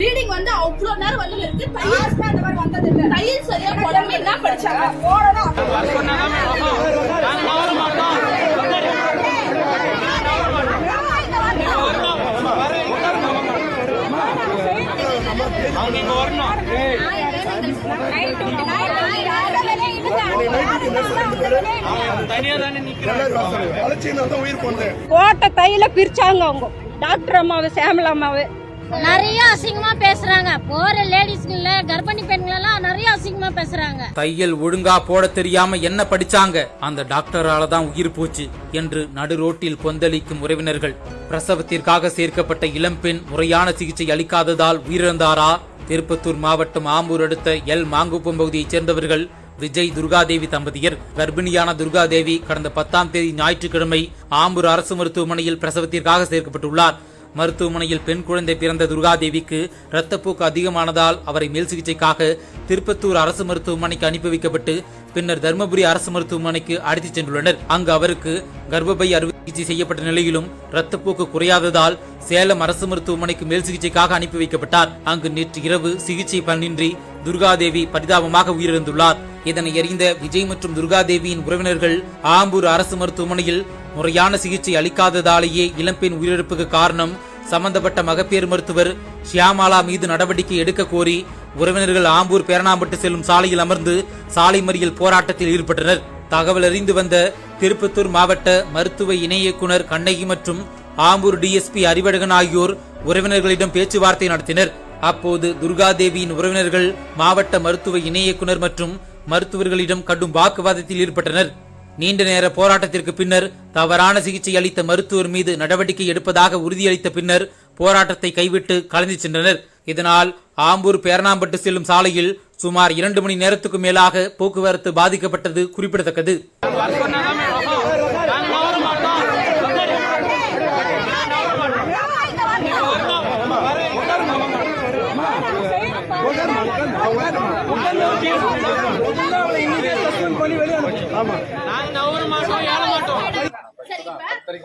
Bleeding வந்து அவ்வளோ நேரம் வந்து இருக்கு தையல் அந்த மாதிரி வந்தது இல்ல தையல் சரியா படிச்சாங்க தனியா தானே கொண்டேன் போட்ட தையில பிரிச்சாங்க அவங்க டாக்டர் அம்மாவை சேமலா அம்மாவை நிறைய அசிங்கமா பேசுறாங்க. போற லேடிஸ்ல கர்ப்பிணி பெண்கள் நிறைய அசிங்கமா பேசுறாங்க. தையல் ஒழுங்கா போட தெரியாம என்ன படிச்சாங்க? அந்த டாக்டரால தான் உயிர் போச்சு என்று நடு ரோட்டில் கொந்தளிக்கும் உறவினர்கள். பிரசவத்திற்காக சேர்க்கப்பட்ட இளம்பெண் முறையான சிகிச்சை அளிக்காததால் உயிரிழந்தாரா? திருப்பத்தூர் மாவட்டம் ஆம்பூர் அடுத்த எல். மாங்குப்பம் பகுதியைச் சேர்ந்தவர்கள் விஜய் துர்காதேவி தம்பதியர். கர்ப்பிணியான துர்காதேவி கடந்த பத்தாம் தேதி ஞாயிற்றுக்கிழமை ஆம்பூர் அரசு மருத்துவமனையில் பிரசவத்திற்காக சேர்க்கப்பட்டுள்ளார். மருத்துவமனையில் பெண் குழந்தை பிறந்த துர்காதேவிக்கு இரத்தப்போக்கு அதிகமானதால் அவரை மேல் சிகிச்சைக்காக திருப்பத்தூர் அரசு மருத்துவமனைக்கு அனுப்பி வைக்கப்பட்டு பின்னர் தருமபுரி அரசு மருத்துவமனைக்கு அழைத்துச் சென்றுள்ளனர். அங்கு அவருக்கு கர்ப்பப்பை அறுவை சிகிச்சை செய்யப்பட்ட நிலையிலும் இரத்தப்போக்கு குறையாததால் சேலம் அரசு மருத்துவமனைக்கு மேல் சிகிச்சைக்காக அனுப்பி வைக்கப்பட்டார். அங்கு நேற்று இரவு சிகிச்சை பலனின்றி துர்காதேவி பரிதாபமாக உயிரிழந்துள்ளார். இதனை அறிந்த விஜய் மற்றும் துர்காதேவியின் உறவினர்கள் ஆம்பூர் அரசு மருத்துவமனையில் முறையான சிகிச்சை அளிக்காததாலேயே இளம்பெண் உயிரிழப்புக்கு காரணம் சம்பந்தப்பட்ட மகப்பேறு மருத்துவர் ஷியாமாலா மீது நடவடிக்கை எடுக்க கோரி உறவினர்கள் ஆம்பூர் பேரணாம்பட்டு செல்லும் சாலையில் அமர்ந்து சாலை மறியல் போராட்டத்தில் ஈடுபட்டனர். தகவல் அறிந்து வந்த திருப்பத்தூர் மாவட்ட மருத்துவ இணை இயக்குனர் கண்ணகி மற்றும் ஆம்பூர் டிஎஸ்பி அறிவழகன் ஆகியோர் உறவினர்களிடம் பேச்சுவார்த்தை நடத்தினர். அப்போது துர்காதேவியின் உறவினர்கள் மாவட்ட மருத்துவ இணை இயக்குனர் மற்றும் மருத்துவர்களிடம் கடும் வாக்குவாதத்தில் ஈடுபட்டனர். நீண்ட நேர போராட்டத்திற்கு பின்னர் தவறான சிகிச்சை அளித்த மருத்துவர் மீது நடவடிக்கை எடுப்பதாக உறுதியளித்த பின்னர் போராட்டத்தை கைவிட்டு கலந்து சென்றனர். இதனால் ஆம்பூர் பேரணாம்பட்டு செல்லும் சாலையில் சுமார் இரண்டு மணி நேரத்துக்கு மேலாக போக்குவரத்து பாதிக்கப்பட்டது குறிப்பிடத்தக்கது. நாங்க மாட்டோம்.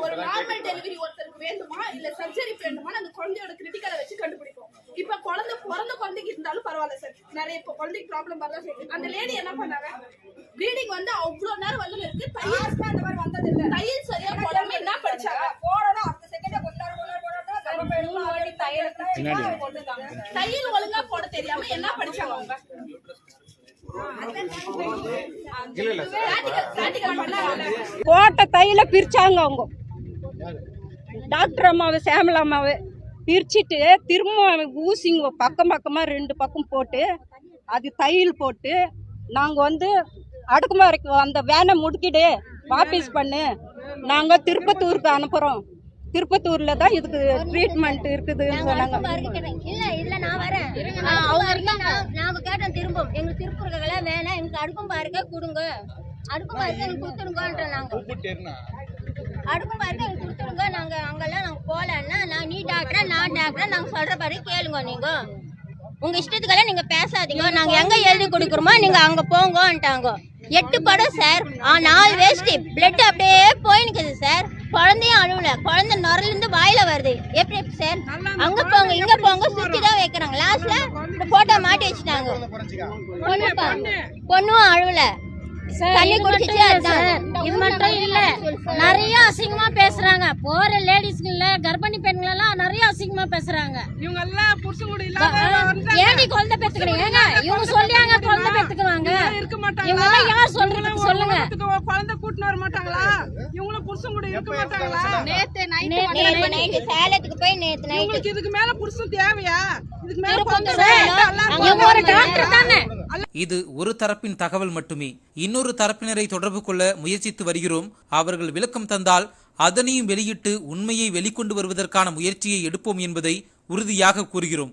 ஒரு நார்மல் டெலிவரி ஒருத்தருக்கு வேண்டுமா? இல்ல சர்ஜரி வேண்டுமா அந்த குழந்தையோட கிரிட்டிக்கலை வச்சு கண்டுபிடிப்போம். இப்ப குழந்தை பிறந்த குழந்தைக்கு இருந்தாலும் பரவாயில்ல சார் நிறைய இப்ப குழந்தைக்கு ப்ராப்ளம் வரலாம் சரி அந்த லேடி என்ன பண்ணாங்க? ப்ளீடிங் வந்து அவ்வளவு நேரம் வந்து இருக்கு தையல் அந்த மாதிரி வந்தது இல்ல தையல் சரியா போடாம என்ன படிச்சாங்க? போடணும். அடுத்த செகண்ட் கொஞ்ச நேரம் தையல் ஒழுங்கா போட தெரியாம என்ன படிச்சாங்க அவங்க? கோட்டை போட்ட தையில பிரிச்சாங்க அவங்க. டாக்டர் அம்மாவை சேமலா அம்மாவை பிரிச்சுட்டு திரும்ப ஊசிங்க பக்கம் பக்கமாக ரெண்டு பக்கம் போட்டு அது தையல் போட்டு நாங்கள் வந்து அடுக்குமாறைக்கு அந்த வேனை முடுக்கிடு வாபீஸ் பண்ணு நாங்கள் திருப்பத்தூருக்கு அனுப்புகிறோம் திருப்பத்தூரில் தான் இதுக்கு ட்ரீட்மெண்ட் இருக்குதுன்னு சொன்னாங்க இல்ல இல்ல நான் வரேன் ஆ, அவங்க நாங்க கேட்டோம் திரும்பும் எங்களுக்கு திருப்பூர்களை வேணாம். எங்களுக்கு அடுக்கும் பாருக்க கொடுங்க. அடுக்கும் பாருக்க எங்களுக்கு கொடுத்துடுங்கன்ற நாங்க. அடுக்கும் பாருக்க எங்களுக்கு கொடுத்துடுங்க. நாங்க அங்கெல்லாம் நாங்க போலன்னா நான் நீ டாக்டரா நான் டாக்டரா நாங்க சொல்றபடி கேளுங்க நீங்க. உங்க இஷ்டத்துக்கெல்லாம் நீங்க பேசாதீங்க. நாங்க எங்க எழுதி கொடுக்குறோமோ நீங்க அங்க போங்கன்ட்டாங்க. எட்டு படம் சார். நாலு வேஸ்ட் பிளட் அப்படியே போயினுக்குது சார். குழந்தையும் அழுவல. குழந்தை நுரல இருந்து வாயில வருது. எப்படி எப்படி சார் அங்க போங்க இங்க போங்க. சுத்தி தான் வைக்கிறாங்க. லாஸ்ட்ல இந்த போட்டோ மாட்டி வச்சுட்டாங்க. பொண்ணுப்பா பொண்ணும் அழுவல. தண்ணி குடிச்சிச்சு அதான். இது மட்டும் இல்ல. நிறைய அசிங்கமா பேசுறாங்க. போற லேடிஸ்ல கர்ப்பிணி பெண்கள் எல்லாம் நிறைய அசிங்கமா பேசுறாங்க. இவங்க எல்லாம் புருஷன் கூட இல்லாத ஏடி குழந்தை பெத்துக்கிறீங்க ஏங்க இவங்க இருக்க மாட்டாங்களா? இவங்க எல்லாம் யார் சொல்றதுக்கு சொல்லுங்க. இவங்க குழந்தை கூட்டின்னு வர மாட்டாங்களா? இவங்களும் புருஷன் கூட இருக்க மாட்டாங்களா? நேத்து நைட்டு சேலத்துக்கு போய் நேத்து நைட்டு இவங்களுக்கு இதுக்கு மேல புருஷன் தேவையா? இதுக்கு மேல குழந்தை இவங்க ஒரு டாக்டர் தானே? இது ஒரு தரப்பின் தகவல் மட்டுமே. இன்னொரு தரப்பினரை தொடர்பு கொள்ள முயற்சித்து வருகிறோம். அவர்கள் விளக்கம் தந்தால் அதனையும் வெளியிட்டு உண்மையை வெளிக்கொண்டு வருவதற்கான முயற்சியை எடுப்போம் என்பதை உறுதியாக கூறுகிறோம்.